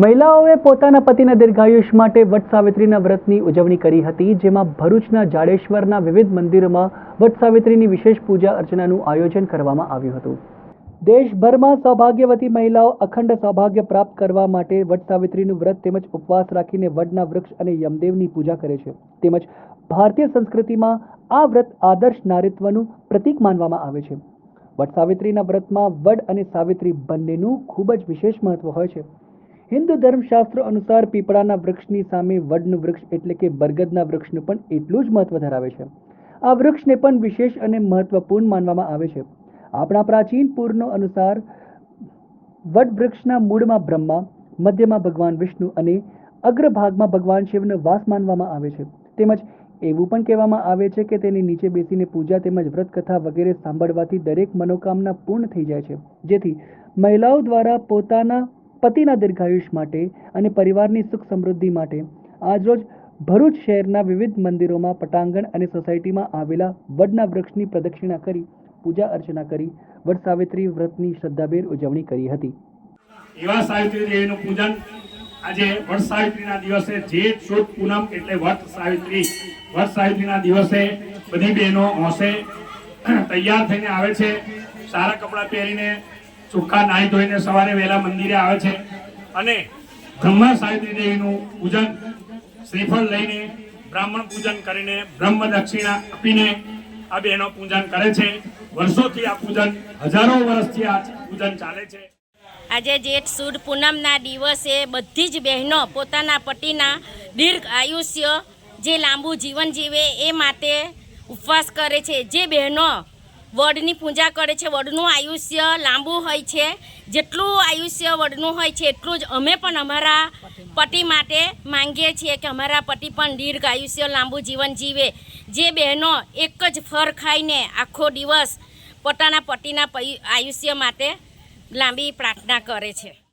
મહિલાઓએ પોતાના પતિના દીર્ઘાયુષ માટે વટ સાવિત્રીના વ્રતની ઉજવણી કરી હતી, જેમાં ભરૂચના જાડેશ્વરના વિવિધ મંદિરોમાં વટ સાવિત્રીની વિશેષ પૂજા અર્ચનાનું આયોજન કરવામાં આવ્યું હતું. દેશભરમાં સૌભાગ્યવતી મહિલાઓ અખંડ સૌભાગ્ય પ્રાપ્ત કરવા માટે વટ સાવિત્રીનું વ્રત તેમજ ઉપવાસ રાખીને વડના વૃક્ષ અને યમદેવની પૂજા કરે છે. તેમજ ભારતીય સંસ્કૃતિમાં આ વ્રત આદર્શ નારીત્વનું પ્રતીક માનવામાં આવે છે. વટ સાવિત્રીના વ્રતમાં વડ અને સાવિત્રી બંનેનું ખૂબ જ વિશેષ મહત્વ હોય છે. હિન્દુ ધર્મશાસ્ત્ર અનુસાર પીપળાના વૃક્ષની સામે વડનું વૃક્ષ એટલે કે બરગદના વૃક્ષનું પણ એટલું જ મહત્વ ધરાવે છે. આ વૃક્ષને પણ વિશેષ અને મહત્વપૂર્ણ માનવામાં આવે છે. આપણા પ્રાચીન પૂરનો અનુસાર વડ વૃક્ષના મૂળમાં બ્રહ્મા, મધ્યમાં ભગવાન વિષ્ણુ અને અગ્રભાગમાં ભગવાન શિવનો વાસ માનવામાં આવે છે. તેમજ એવું પણ કહેવામાં આવે છે કે તેની નીચે બેસીને પૂજા તેમજ વ્રત કથા વગેરે સાંભળવાથી દરેક મનોકામના પૂર્ણ થઈ જાય છે. જેથી મહિલાઓ દ્વારા પોતાના પતિના દીર્ઘાયુષ માટે અને પરિવારની સુખ સમૃદ્ધિ માટે આજરોજ ભરૂચ શહેરના વિવિધ મંદિરોમાં પટાંગણ અને સોસાયટીમાં આવેલા વડના વૃક્ષની પ્રદક્ષિણા કરી પૂજા અર્ચના કરી વડ સાવિત્રી વ્રતની શ્રદ્ધાભેર ઉજવણી કરી હતી. એવા સાવિત્રી દેવીનું પૂજન આજે વડ સાવિત્રીના દિવસે જે સુદ પૂનમ એટલે વટ સાવિત્રી. વટ સાવિત્રીના દિવસે બધી બહેનો હોંશે, તૈયાર થઈને આવે છે, સારા કપડાં પહેરીને ચોખ્ખા નાહી ધોઈને સવારે વહેલા મંદિરે આવે છે. અને બ્રહ્મા સાવિત્રી દેવીનું પૂજન શ્રીફળ લઈને બ્રાહ્મણ પૂજન કરીને બ્રહ્મ દક્ષિણા આપીને આ બહેનો પૂજન કરે છે. વર્ષોથી આ પૂજન હજારો વર્ષથી આ પૂજન ચાલે છે. આજે જેઠ સુદ પૂનમના દિવસે બધી જ બહેનો પોતાના પતિના દીર્ઘ આયુષ્ય જે લાંબુ જીવન જીવે એ માટે ઉપવાસ કરે છે. જે બહેનો વડની પૂજા કરે છે. વડનું આયુષ્ય લાંબુ હોય છે. જેટલું આયુષ્ય વડનું હોય છે, એટલું જ અમે પણ અમારા પતિ માટે માંગીએ છીએ કે અમારા પતિ પણ દીર્ઘ આયુષ્ય લાંબુ જીવન જીવે. જે બહેનો એક જ ફર ખાઈને આખો દિવસ પોતાના પતિના આયુષ્ય માટે લાંબી પ્રાર્થના કરે છે.